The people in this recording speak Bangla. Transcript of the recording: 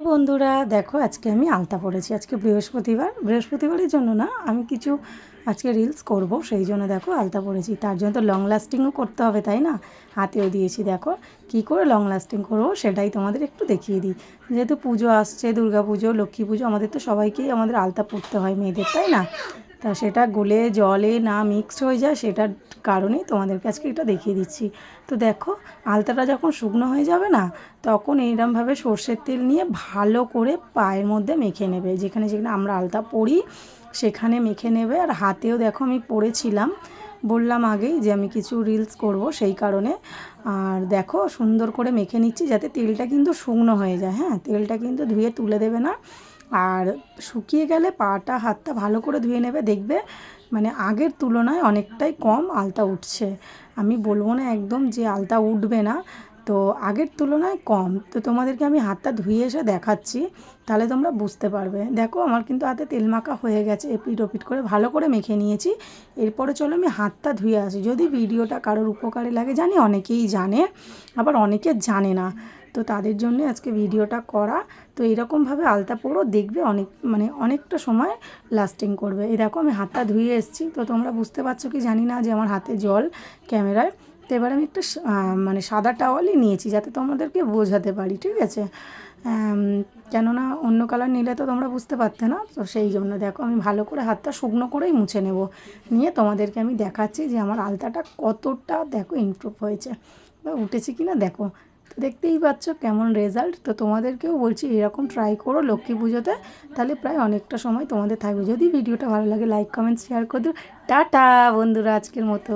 বন্ধুরা, দেখো আজকে আমি আলতা পড়েছি আজকে বৃহস্পতিবার। বৃহস্পতিবারের জন্য না, আমি কিছু আজকে রিলস করব, সেই জন্য দেখো আলতা পড়েছি তার জন্য তো লং লাস্টিংও করতে হবে, তাই না? হাতেও দিয়েছি, দেখো। কি করে লং লাস্টিং করব, সেটাই তোমাদের একটু দেখিয়ে দিই। যেহেতু পুজো আসছে দুর্গা পুজো লক্ষ্মী পুজো, আমাদের তো সবাইকেই আমাদের আলতা পড়তে হয় মেয়েদের, তাই না? তা সেটা গলে জলে না মিক্সড হয়ে যায়, সেটার কারণেই তোমাদেরকে আজকে এটা দেখিয়ে দিচ্ছি। তো দেখো, আলতাটা যখন শুকনো হয়ে যাবে না, তখন এইরমভাবে সর্ষের তেল নিয়ে ভালো করে পায়ের মধ্যে মেখে নেবে। যেখানে যেখানে আমরা আলতা পরি, সেখানে মেখে নেবে। আর হাতেও দেখো আমি পরেছিলাম, বললাম আগেই যে আমি কিছু রিলস করব সেই কারণে। আর দেখো, সুন্দর করে মেখে নিচ্ছি যাতে তেলটা কিন্তু শুকনো হয়ে যায়। হ্যাঁ তেলটা কিন্তু ধুয়ে তুলে দেবে না। আর শুকিয়ে গেলে পাটা, হাতটা ভালো করে ধুয়ে নেবে, দেখবে মানে আগের তুলনায় অনেকটাই কম আলতা উঠছে। আমি বলব না একদম যে আলতা উঠবে না, তো আগের তুলনায় কম। তো তোমাদেরকে আমি হাতটা ধুয়ে এসে দেখাচ্ছি, তাহলে তোমরা বুঝতে পারবে। দেখো আমার কিন্তু হাতে তেল মাখা হয়ে গেছে, এপিট ওপিট করে ভালো করে মেখে নিয়েছি। এরপরে চলো আমি হাতটা ধুয়ে আসি। যদি ভিডিওটা কারোর উপকারে লাগে, জানি অনেকেই জানে, আবার অনেকে জানে না। তো তাদের জন্য আজকে ভিডিওটা করা। তো এরকমভাবে আলতা পরো দেখবে অনেক মানে অনেকটা সময় লাস্টিং করবে। এই দেখো আমি হাতটা ধুয়ে এসেছি, তো তোমরা বুঝতে পারছ কি জানি না যে আমার হাতে জল ক্যামেরায়। তো এবার আমি একটা মানে সাদা টাওয়ালই নিয়েছি যাতে তোমাদেরকে বোঝাতে পারি, ঠিক আছে? কেননা অন্য কালার নিলে তো তোমরা বুঝতে পারতে না, তো সেই জন্য দেখো আমি ভালো করে হাতটা শুকনো করেই মুছে নেব। নিয়ে তোমাদেরকে আমি দেখাচ্ছি যে আমার আলতাটা কতটা দেখো ইমপ্রুভ হয়েছে। উঠেছে কি না দেখো। তো দেখতেই পাচ্ছ কেমন রেজাল্ট তো তোমাদেরকেও বলছি এরকম ট্রাই করো লক্ষ্মী পুজোতে, তাহলে প্রায় অনেকটা সময় তোমাদের থাকবে। যদি ভিডিওটা ভালো লাগে লাইক কমেন্ট শেয়ার করে দিও। টাটা বন্ধুরা আজকের মতো।